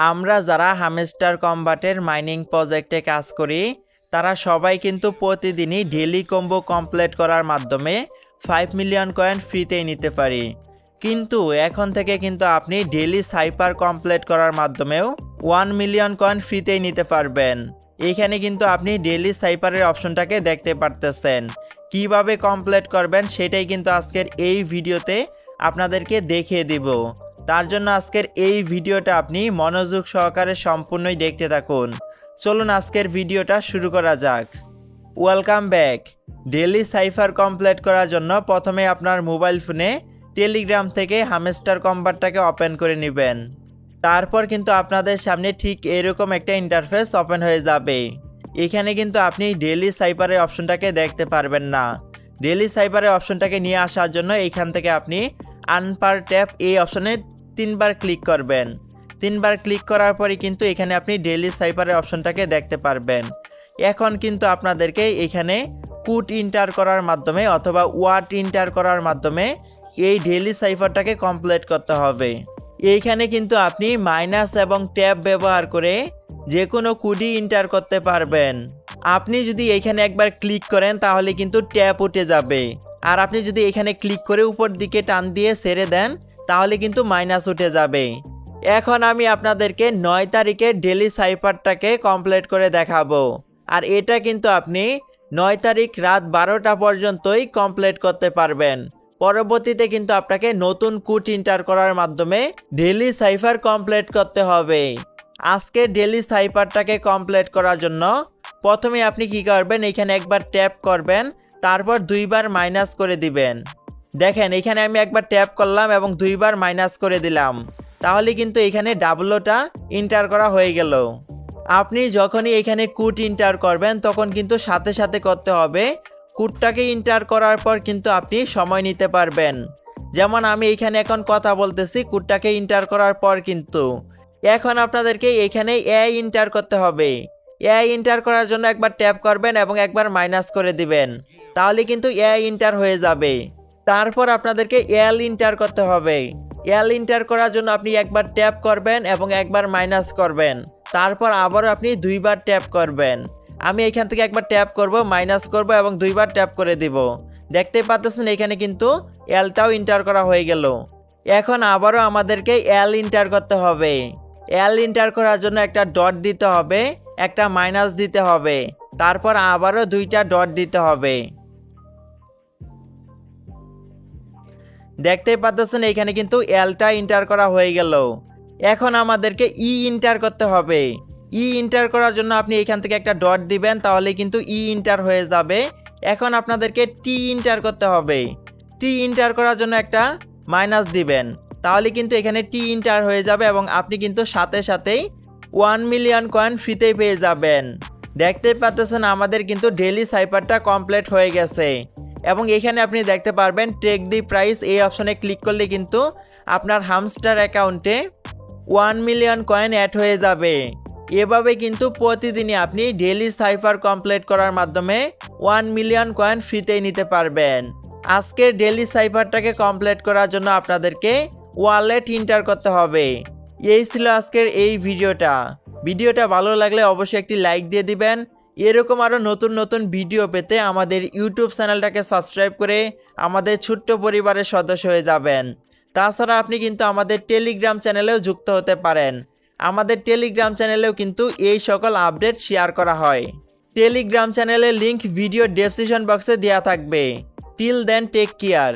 আমরা যারা Hamster কম্বাটের mining প্রজেক্টে কাজ করি, তারা সবাই কিন্তু প্রতিদিনই ডেলি কম্বো কমপ্লিট করার মাধ্যমে ফাইভ মিলিয়ন কয়েন ফ্রিতেই নিতে পারি। কিন্তু এখন থেকে কিন্তু আপনি ডেলি সাইপার কমপ্লিট করার মাধ্যমেও ওয়ান মিলিয়ন কয়েন ফ্রিতেই নিতে পারবেন। এখানে কিন্তু আপনি ডেলি সাইপারের অপশনটাকে দেখতে পারতেছেন। কীভাবে কমপ্লিট করবেন সেটাই কিন্তু আজকের এই ভিডিওতে আপনাদেরকে দেখিয়ে দিব। তার জন্য আজকের এই ভিডিওটা আপনি মনোযোগ সহকারে সম্পূর্ণই দেখতে থাকুন। চলুন আজকের ভিডিওটা শুরু করা যাক। Welcome back daily cipher complete করার জন্য প্রথমে আপনার মোবাইল ফোনে টেলিগ্রাম থেকে হামেস্টার কম্বারটাকে ওপেন করে নেবেন। তারপর কিন্তু আপনাদের সামনে ঠিক এরকম একটা ইন্টারফেস ওপেন হয়ে যাবে। এখানে কিন্তু আপনি ডেলি সাইপারের অপশনটাকে দেখতে পারবেন না। ডেলি সাইপারের অপশনটাকে নিয়ে আসার জন্য এইখান থেকে আপনি আনপার ট্যাপ এই অপশনে তিনবার ক্লিক করবেন। তিনবার ক্লিক করার পরে কিন্তু এখানে আপনি ডেলি সাইপারের অপশনটাকে দেখতে পারবেন। এখন কিন্তু আপনাদেরকে এখানে কুট ইন্টার করার মাধ্যমে অথবা ওয়াট ইন্টার করার মাধ্যমে এই ডেলি সাইফারটাকে কমপ্লিট করতে হবে। এইখানে কিন্তু আপনি মাইনাস এবং ট্যাব ব্যবহার করে যে কোনো কুডি ইন্টার করতে পারবেন। আপনি যদি এখানে একবার ক্লিক করেন তাহলে কিন্তু ট্যাপ উঠে যাবে। আর আপনি যদি এখানে ক্লিক করে উপর দিকে টান দিয়ে ছেড়ে দেন তাহলে কিন্তু মাইনাস উঠে যাবে এখন আমি আপনাদেরকে নয় তারিখে ডেলি সাইফারটাকে কমপ্লিট করে দেখাবো। আর এটা কিন্তু আপনি নয় তারিখ রাত বারোটা পর্যন্তই কমপ্লিট করতে পারবেন। পরবর্তীতে কিন্তু আপনাকে নতুন কুট ইন্টার করার মাধ্যমে ডেলি সাইফার কমপ্লিট করতে হবে। আজকে ডেলি সাইফারটাকে কমপ্লিট করার জন্য প্রথমে আপনি কি করবেন? এখানে একবার ট্যাপ করবেন, তারপর দুইবার মাইনাস করে দিবেন। দেখেন, এখানে আমি একবার ট্যাপ করলাম এবং দুইবার মাইনাস করে দিলাম। তাহলে কিন্তু এখানে ডাবলোটা ইন্টার করা হয়ে গেল। আপনি যখনই এখানে কুট ইন্টার করবেন, তখন কিন্তু সাথে সাথে করতে হবে। কুটটাকে ইন্টার করার পর কিন্তু আপনি সময় নিতে পারবেন। যেমন আমি এখানে এখন কথা বলতেছি কুটটাকে ইন্টার করার পর কিন্তু। এখন আপনাদেরকে এখানে এ ইন্টার করতে হবে। এ ইন্টার করার জন্য একবার ট্যাপ করবেন এবং একবার মাইনাস করে দিবেন। তাহলে কিন্তু এ ইন্টার হয়ে যাবে। তারপর আপনাদেরকে এল ইন্টার করতে হবে। এল ইন্টার করার জন্য আপনি একবার ট্যাপ করবেন এবং একবার মাইনাস করবেন। তারপর আবারও আপনি দুইবার ট্যাপ করবেন। আমি এখান থেকে একবার ট্যাপ করব মাইনাস করব এবং দুইবার ট্যাপ করে দিব। দেখতে পাচ্ছেন এখানে কিন্তু এলটাও ইন্টার করা হয়ে গেল। এখন আবারও আমাদেরকে এল ইন্টার করতে হবে। এল ইন্টার করার জন্য একটা ডট দিতে হবে, একটা মাইনাস দিতে হবে। তারপর আবারও দুইটা ডট দিতে হবে। দেখতেই পাচ্ছেন এখানে কিন্তু এলটা ইন্টার করা হয়ে গেল। এখন আমাদেরকে ই ইন্টার করতে হবে। ই ইন্টার করার জন্য আপনি এখান থেকে একটা ডট দিবেন, তাহলে কিন্তু ই ইন্টার হয়ে যাবে। এখন আপনাদেরকে টি ইন্টার করতে হবে। টি ইন্টার করার জন্য একটা মাইনাস দিবেন। তাহলে কিন্তু এখানে টি ইন্টার হয়ে যাবে এবং আপনি কিন্তু সাথে সাথেই ওয়ান মিলিয়ন কয়েন ফ্রিতেই পেয়ে যাবেন। দেখতেই পাচ্ছেন আমাদের কিন্তু ডেলি সাইপারটা কমপ্লিট হয়ে গেছে। এবং এখানে আপনি দেখতে পারবেন টেক দি প্রাইস এই অপশনে ক্লিক করলে কিন্তু আপনার হামস্টার অ্যাকাউন্টে ওয়ান মিলিয়ন কয়েন অ্যাড হয়ে যাবে। এভাবে কিন্তু প্রতিদিনই আপনি ডেলি সাইফার কমপ্লিট করার মাধ্যমে ওয়ান মিলিয়ন কয়েন ফ্রিতেই নিতে পারবেন। আজকের ডেলি সাইফারটাকে কমপ্লিট করার জন্য আপনাদেরকে ওয়ালেট ইন্টার করতে হবে। এই ছিল আজকের এই ভিডিওটা ভিডিওটা ভালো লাগলে অবশ্যই একটি লাইক দিয়ে দিবেন। এরকম আরও নতুন নতুন ভিডিও পেতে আমাদের ইউটিউব চ্যানেলটাকে সাবস্ক্রাইব করে আমাদের ছোট্ট পরিবারের সদস্য হয়ে যাবেন। তাছাড়া আপনি কিন্তু আমাদের টেলিগ্রাম চ্যানেলেও যুক্ত হতে পারেন। আমাদের টেলিগ্রাম চ্যানেলেও কিন্তু এই সকল আপডেট শেয়ার করা হয়। টেলিগ্রাম চ্যানেলের লিংক ভিডিও ডেসক্রিপশন বক্সে দেওয়া থাকবে। Till then take care